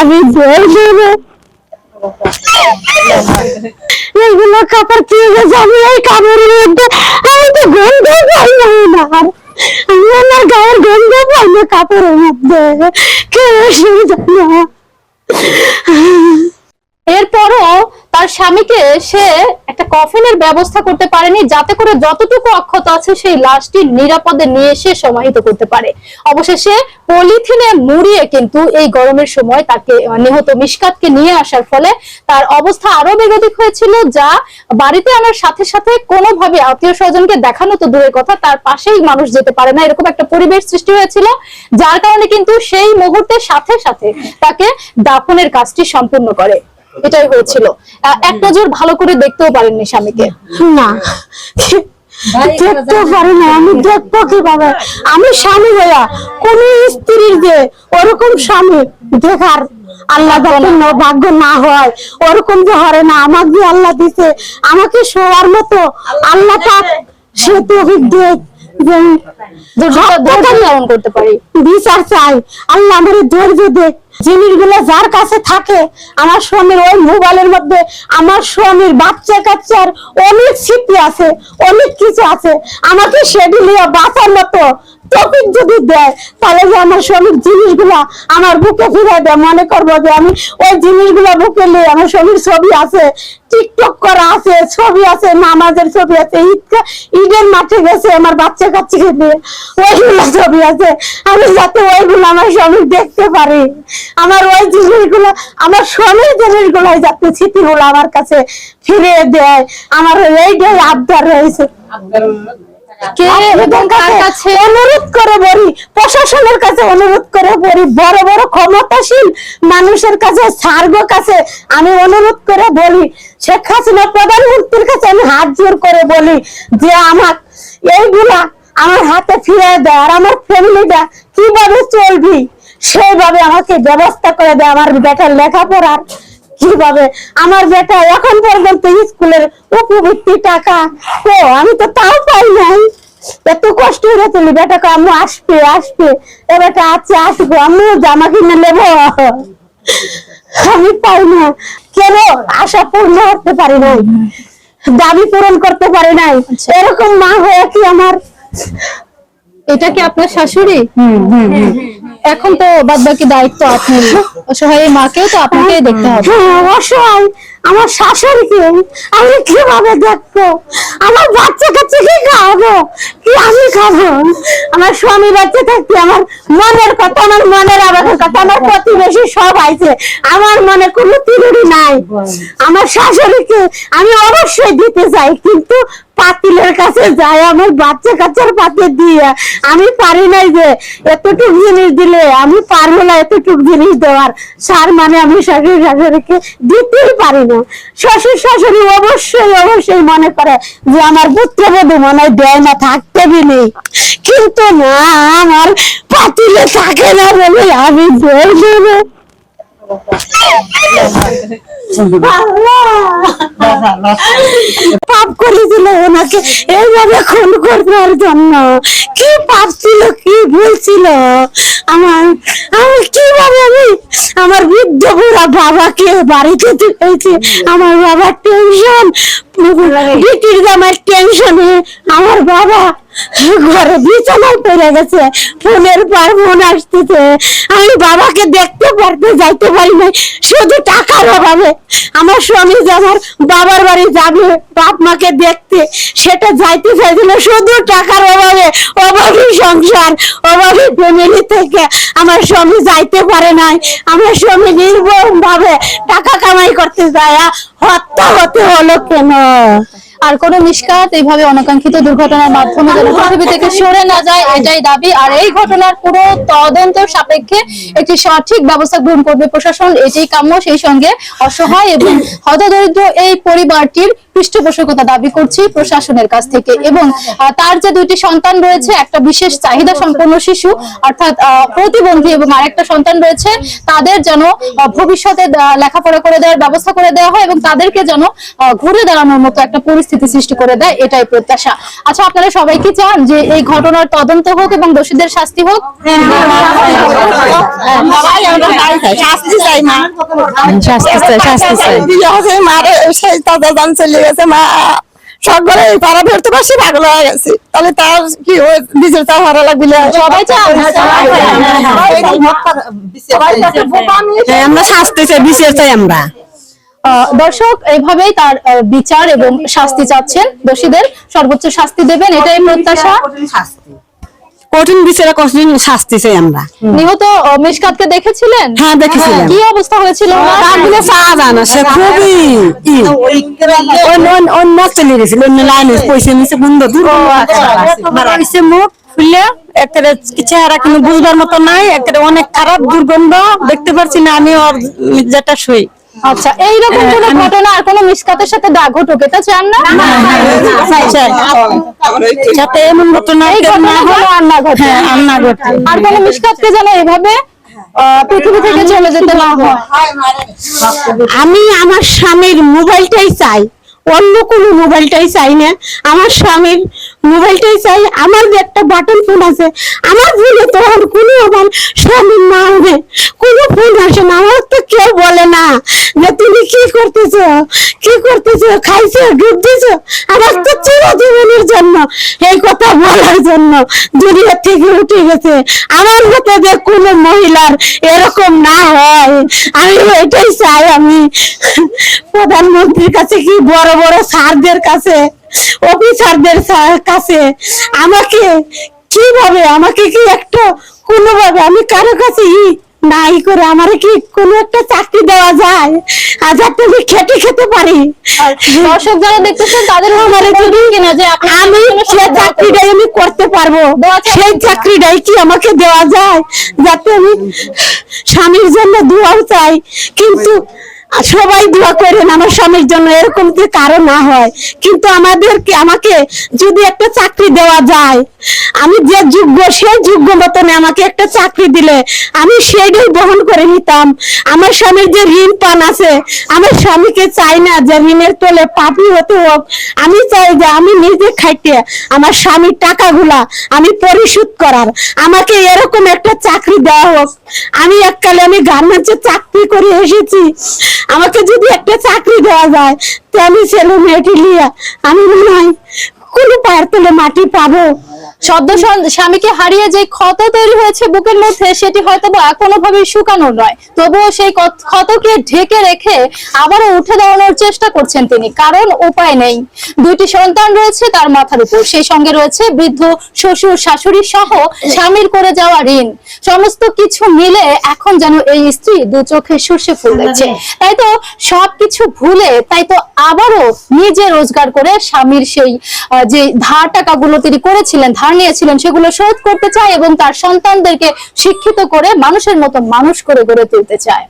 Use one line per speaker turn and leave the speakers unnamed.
আমি জোর দেবো। এগুলো কাপড় কি গেছে, আমি এই কাপড়ের মধ্যে আমি তো গন্ধ পাই না আমার। আমি আমার গায়ের গন্ধ পাই না, কাপড়ের মধ্যে। কেউ এসে জানো
এরপরও তার স্বামীকে সে একটা কফিনের ব্যবস্থা করতে পারেনি, যাতে করে যতটুকু অক্ষত আছে সেই লাশটি নিরাপদে নিয়ে এসে সমাহিত করতে পারে। অবশেষে পলিথিনে মুড়িয়ে কিন্তু এই গরমের সময় তাকে নিহত মিশকাতকে নিয়ে আসার ফলে তার অবস্থা আরও বেগতিক হয়েছিল, যা বাড়িতে আনার সাথে সাথে কোনোভাবে আত্মীয় স্বজনকে দেখানো তো দূরের কথা, তার পাশেই মানুষ যেতে পারে না, এরকম একটা পরিবেশ সৃষ্টি হয়েছিল, যার কারণে কিন্তু সেই মুহূর্তের সাথে সাথে তাকে দাফনের কাজটি সম্পূর্ণ করে। এটাই হয়েছিল। এক নজর ভালো করে দেখতেও পারেননি স্বামীকে।
না। দেখতে পারি না আমি দেখব কীভাবে? আমি স্বামী হইয়া কোন স্ত্রীর যে ওরকম স্বামী দেখার আল্লাহ ভাগ্য না হয় ওরকম যে হরে না আমাকে যে আল্লাহ দিছে আমাকে শোয়ার মতো আল্লাহ পাক সে তো দেখ যে
ধৈর্যটা ধৈর্য করতে পারি।
বিচার চাই। আল্লাহ আমার ধৈর্য দে জিনিসগুলো যার কাছে থাকে, আমার স্বামীর ওই মোবাইলের মধ্যে আমার স্বামীর বাচ্চা কাচ্চার অনেক স্মৃতি আছে, অনেক কিছু আছে। আমাকে সেগুলি বাঁচার মতো টপিক যদি দেয়, তাহলে যে আমার স্বামীর জিনিসগুলা আমার বুকে ফিরে দেয় মনে করব যে আমি ওই জিনিসগুলো বুকে নিয়ে আমার স্বামীর ছবি আছে টিকটক করা আছে, ছবি আছে, নামাজের ছবি আছে ঈদ ঈদের মাঠে গেছে আমার বাচ্চা কাচ্চাকে নিয়ে। ওইগুলো ছবি আছে। আমি যাতে ওইগুলো আমার স্বামী দেখতে পারি। আমার ওই জিনিসগুলো, আমার স্বামীর জিনিসগুলো যাতে স্মৃতিগুলো আমার কাছে ফিরে দেয়। আমার এইটাই আবদার রয়েছে।
কে এবং কার কাছে
অনুরোধ করে বলি প্রশাসনের কাছে অনুরোধ করে বলি বড় বড় ক্ষমতাশীল মানুষের কাছে সার্গ কাছে আমি অনুরোধ করে বলি শেখ হাসিনা প্রধানমন্ত্রীর কাছে আমি হাত জোর করে বলি যে আমার এইগুলা আমার হাতে ফিরে দেয় আর আমার ফ্যামিলিটা কীভাবে চলবি? সেইভাবে আমাকে ব্যবস্থা করে দেয় আমার বেটার লেখাপড়ার কীভাবে? আমার বেটা এখন পর্যন্ত স্কুলের উপবৃত্তি টাকা। ও আমি তো তাও পাই নাই। এত কষ্ট হয়ে তুলি বেটাকে আম্মু আসবে আসবে। এ বেটা আছে আসব। আম্মু জামা কিনে নেব। আমি পাই না। কেন? আশা পূর্ণ করতে পারি নাই। দাবি পূরণ করতে পারি নাই। এরকম মা হয়ে কি আমার?
এটা কি আপনার শাশুড়ি? এখন তো বাদ বাকি দায়িত্ব আপনি অসহায় মাকেও তো আপনাকেই দেখতে হবে।
হ্যাঁ, অবশ্যই আমার শাশুড়িকে আমি কীভাবে দেখব? আমার বাচ্চা কাচ্চা কি খাওয়াবো? কি আমি খাব? আমার স্বামী বাচ্চা থাকতে আমার মনের কথা, আমার মনের আবেগের কথা, আমার প্রতিবেশী সব আইছে আমার মনে কোনো তিরুরি নাই। আমার শাশুড়িকে আমি অবশ্যই দিতে চাই, কিন্তু পাতিলের কাছে যাই আমার বাচ্চা কাচ্চার পাতে দিয়ে আমি পারি নাই যে এতটুক জিনিস দিলে, আমি পারব না এতটুক জিনিস দেওয়ার। সার মানে আমি শাশুড়ি, শাশুড়িকে দিতেই পারি না। শ্বশুর শাশুড়ি অবশ্যই অবশ্যই মনে করে যে আমার পুত্রবধূ মনে দেয় না, থাকতে নেই কিন্তু না, আমার পাতিলে থাকে না বলে আমি জোর দেবো! পাপ করেছিল ওনাকে এইভাবে খুন করবার জন্য কি পাপ ছিল কি ভুল ছিল আমার আমি কীভাবে আমি আমার বৃদ্ধ বুড়া বাবাকে বাড়িতে তুলেছি আমার বাবার টেনশন বিটির জামার টেনশনে আমার বাবা ঘরে বিছানায় পড়ে গেছে। ফোনের পর ফোন আসতেছে। আমি বাবাকে দেখতে পারতে, যাইতে পারি নাই। শুধু টাকার অভাবে। আমার স্বামী যে আমার বাবার বাড়ি যাবে, বাপ মাকে দেখতে, সেটা যাইতে চাইছিল শুধু টাকার অভাবে, অভাবী সংসার, অভাবী ফ্যামিলি থেকে আমার স্বামী যাইতে পারে নাই। আমার স্বামী নির্ভর ভাবে টাকা কামাই করতে যায়। হত্যা হতে হলো কেন?
আর কোন মিসকাত এইভাবে অনাকাঙ্ক্ষিত দুর্ঘটনার মাধ্যমে যেন পৃথিবী থেকে সরে না যায়, এটাই দাবি। আর এই ঘটনার পুরো তদন্ত সাপেক্ষে একটি সঠিক ব্যবস্থা গ্রহণ করবে প্রশাসন এটাই কাম্য, সেই সঙ্গে অসহায় এবং হতদরিদ্র এই পরিবারটির পৃষ্ঠপোষকতা দাবি করছি প্রশাসনের কাছ থেকে। এবং তার যে দুইটি সন্তান রয়েছে, একটা বিশেষ চাহিদা সম্পন্ন শিশু, অর্থাৎ প্রতিবন্ধী এবং আরেকটা সন্তান রয়েছে, তাদের যেন ভবিষ্যতে লেখাপড়া করে দেওয়ার ব্যবস্থা করে দেওয়া হয় এবং তাদেরকে যেন ঘুরে দাঁড়ানোর মতো একটা পরিস্থিতি সৃষ্টি করে দেয় এটাই প্রত্যাশা। আচ্ছা আপনারা সবাই কি চান যে এই ঘটনার তদন্ত হোক এবং দোষীদের শাস্তি হোক?
আমরা শাস্তি চাই চাই মা।
শাস্তি চাই শাস্তি চাই।
মারে সেই তাজা জান চলে গেছে মা। সকলে এই পাড়া ধরতে পারছি পাগল হয়ে গেছে। তাহলে তার কি ওই বিচার তার হারা লাগবে
সবাই
আমরা শাস্তি চাই বিচার চাই আমরা।
দর্শক এইভাবেই তার বিচার এবং শাস্তি চাচ্ছেন দোষীদের। সর্বোচ্চ শাস্তি দেবেন এটাই প্রত্যাশা।
কঠিন বিচারে কঠিন শাস্তি চাই আমরা।
নিহত আহ, মিশকাতকে দেখেছিলেন?
হ্যাঁ, দেখেছিলাম।
কি অবস্থা হয়েছিল
যায় না সে খুবই অন্য চলে গেছিল অন্য লাইনে পয়সা নিচে বন্ধ দূর মুখ ফুললে একটা চেহারা কিন্তু বুঝবার মতো নাই একটা অনেক খারাপ দুর্গন্ধ দেখতে পারছি না আমি ওর যেটা শুই
আচ্ছা এইরকম কোন ঘটনা আর কোন মিসকাতের সাথে দা ঘটুক এটা চান না।
যাতে এমন ঘটনা না হয়।
আর না ঘটে
হ্যাঁ আর না ঘটে
আর কোন মিসকাতকে যেন এভাবে পৃথিবী থেকে চলে যেতে না হয়
আমি আমার স্বামীর মোবাইলটাই চাই অন্য কোনো মোবাইলটাই চাই না আমার স্বামীর মোবাইলটাই চাই আমার যে একটা বাটন ফোন আছে আমার ফোনে তো আর কোনো আমার স্বামীর না হবে কোনো ফোন আসে না আমার তো কেউ বলে, না যে তুমি কি করতেছো? কি করতেছো? খাইছো, ডুব দিছো? আমার তো চিরজীবনের জন্য, এই কথা বলার জন্য দুনিয়া থেকে উঠে গেছে। আমার মতে যে কোনো মহিলার এরকম না হয়। আমি এটাই চাই আমি। প্রধানমন্ত্রীর কাছে কি বড় বড় স্যারদের কাছে, অফিসারদের কাছে আমাকে কীভাবে, আমাকে কি একটা কোনোভাবে আমি কারও কাছে নাই করে আমার কি কোনো একটা চাকরি দেওয়া যায়? আজ যাতে আমি খেটে খেতে পারি।
দর্শক যারা দেখতেছেন তাদের
আমার যদি
কিনা যে
আমি সে চাকরিটাই আমি করতে পারব। সেই চাকরিটাই কি আমাকে দেওয়া যায়? যাতে আমি স্বামীর জন্য দোয়াও চাই। কিন্তু সবাই দোয়া করেন, আমার স্বামীর জন্য এরকম যে কারও না হয়, কিন্তু আমাদেরকে, আমাকে যদি একটা চাকরি দেওয়া যায়, আমি যে যোগ্য, সেই যোগ্য মতনে আমাকে একটা চাকরি দিলে, আমি সেইটাই বহন করে নিতাম। আমার স্বামীর যে ঋণ পান আছে, আমার স্বামীকে চাই না যে ঋণের তোলে পাপি হতে হোক। আমি চাই যে আমি নিজে খাইতে আমার স্বামীর টাকাগুলা আমি পরিশোধ করার। আমাকে এরকম একটা চাকরি দেওয়া হোক। আমি এককালে আমি গার্মেন্টসে চাকরি করে এসেছি। আমাকে যদি একটা চাকরি দেওয়া যায়, তো আমি ছেলে মেয়েটি লিয়া আমি মনে হয় কোনো পায়ের তলে মাটি পাবো।
সদ্য স্বামীকে হারিয়ে যে ক্ষত তৈরি হয়েছে বুকের মধ্যে, সেটি হয়তো বা কোনোভাবে শুকানো নয়। তবুও সেই ক্ষতকে ঢেকে রেখে আবারও উঠে দাঁড়ানোর চেষ্টা করছেন তিনি, কারণ উপায় নেই। দুইটি সন্তান রয়েছে তার মাথার উপর। সেই সঙ্গে রয়েছে বৃদ্ধ শ্বশুর, শাশুড়ি সহ স্বামীর করে যাওয়া ঋণ। সমস্ত কিছু মিলে এখন যেন এই স্ত্রী দু চোখে সর্ষে ফুল তাই তো সবকিছু ভুলে, তাই তো আবারও নিজে রোজগার করে স্বামীর সেই যে ধার টাকাগুলো তিনি করেছিলেন, ধার নিয়েছিলেন, সেগুলো শোধ করতে চায় এবং তার সন্তানদেরকে শিক্ষিত করে মানুষের মতো মানুষ করে গড়ে তুলতে চায়।